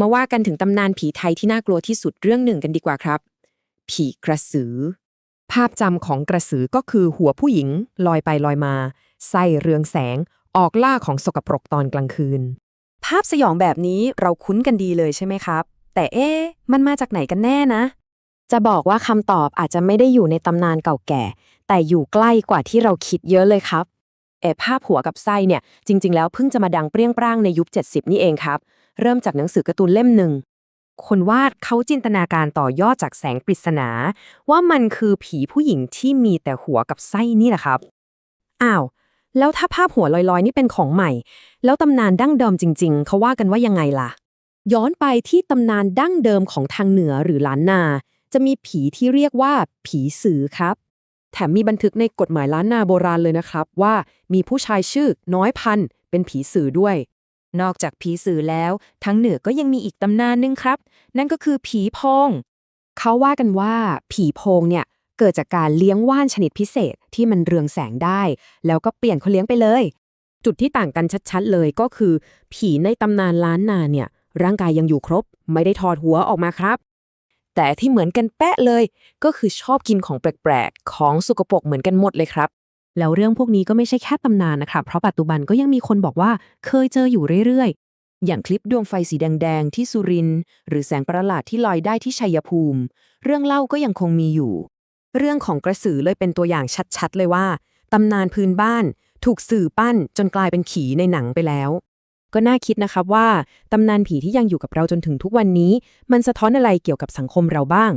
มาว่ากันถึงตำนานผีไทยที่น่ากลัวที่สุดเรื่องหนึ่งกันดีกว่าครับ ผีกระสือ ภาพจำของกระสือก็คือหัวผู้หญิง ลอยไปลอยมาไส้เรืองแสง ออกล่าของสกปรกตอนกลางคืน ภาพสยองแบบนี้เราคุ้นกันดีเลยใช่ไหมครับ แต่เอ๊ะมันมาจากไหนกันแน่นะ จะบอกว่าคำตอบอาจจะไม่ได้อยู่ในตำนานเก่าแก่ แต่อยู่ใกล้กว่าที่เราคิดเยอะเลยครับเออภาพหัวกับไส้เนี่ยจริง ๆ แล้วเพิ่งจะมาดังเปรี้ยงปร้างในยุค 70 นี่เองครับ เริ่มจากหนังสือการ์ตูนเล่มหนึ่ง คนวาดเขาจินตนาการต่อยอดจากแสงปริศนา ว่ามันคือผีผู้หญิงที่มีแต่หัวกับไส้นี่แหละครับ อ้าว แล้วถ้าภาพหัวลอยๆ นี่เป็นของใหม่ แล้วตำนานดั้งเดิมจริง ๆ เขาว่ากันว่ายังไงล่ะ ย้อนไปที่ตำนานดั้งเดิมของทางเหนือหรือล้านนา จะมีผีที่เรียกว่าผีสือครับแถมมีบันทึกในกฎหมายล้านนาโบราณเลยนะครับ ว่ามีผู้ชายชื่อน้อยพันเป็นผีสือด้วย นอกจากผีสื่อแล้ว ทั้งเหนือก็ยังมีอีกตำนานหนึงครับ นั่นก็คือผีโพง เขาว่ากันว่าผีพงเนี่ย เกิดจากการเลี้ยงว่านชนิดพิเศษที่มันเรืองแสงได้ แล้วก็เปลี่ยนคนเลี้ยงไปเลย จุดที่ต่างกันชัดๆเลยก็คือ ผีในตำนานล้านนาเนี่ย ร่างกายยังอยู่ครบ ไม่ได้ถอดหัวออกมาครับ แต่ที่เหมือนกันแปะเลย ก็คือชอบกินของแปลกๆ ของสกปรกเหมือนกันหมดเลยครับ แล้วเรื่องพวกนี้ก็ไม่ใช่แค่ตำนานนะครับเพราะปัจจุบันก็ยังมีคนบอกว่าเคยเจออยู่เรื่อยๆ อย่างคลิปดวงไฟสีแดงๆ ที่สุริน หรือแสงประหลาดที่ลอยได้ที่ชัยภูมิ เรื่องเล่าก็ยังคงมีอยู่ เรื่องของกระสือเลยเป็นตัวอย่างชัดๆ เลยว่าตำนานพื้นบ้าน ถูกสื่อปั้นจนกลายเป็นขีในหนังไปแล้ว ก็น่าคิดนะครับว่าตำนานผีที่ยังอยู่กับเราจนถึงทุกวันนี้ มันสะท้อนอะไรเกี่ยวกับสังคมเราบ้าง